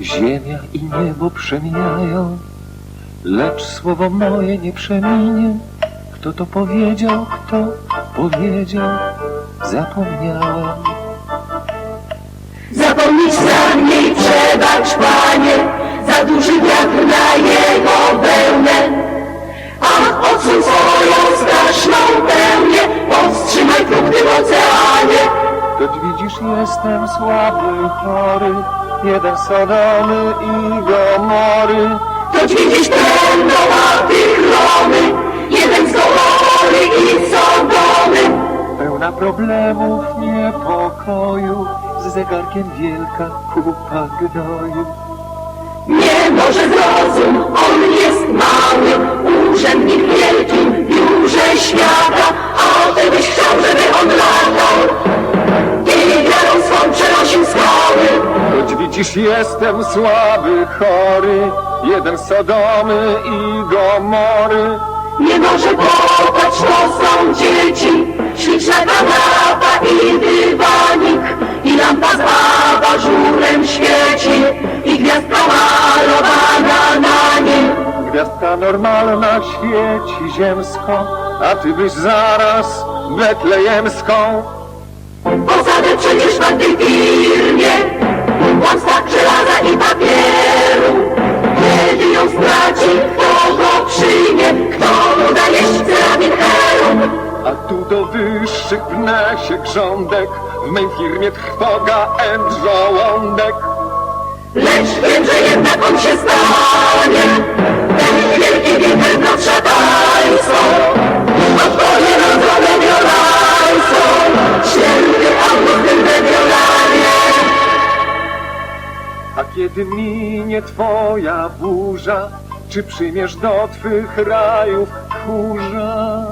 Ziemia i niebo przemijają, lecz słowo moje nie przeminie. Kto to powiedział, kto powiedział, zapomniałem. Zapomnieć za mnie i przebacz, Panie. Choć widzisz, jestem słaby, chory, jeden Sodomy i Gomory. Choć widzisz ten dołaty chromy, jeden z Gomory i Sodomy. Pełna problemów, niepokoju, z zegarkiem wielka kupa gnoju. Nie może zrozum, Widzisz, jestem słaby, chory, jeden Sodomy i Gomory. Nie może popatrz, to są dzieci, śliczna kanapa i dywanik, i lampa z abażurem świeci, i gwiazdka malowana na nim. Gwiazdka normalna świeci ziemską, a ty byś zaraz betlejemską. Posadę przecież na Wyższych pnę się grządek, w mej firmie trwoga and żołądek. Lecz wiem, że jednak on się stanie. Ten wielki winter nad szatańcą A twoje rodzone biolańcą Święty Augustyn we Wiolanie A kiedy minie twoja burza, czy przyjmiesz do twych rajów kurza?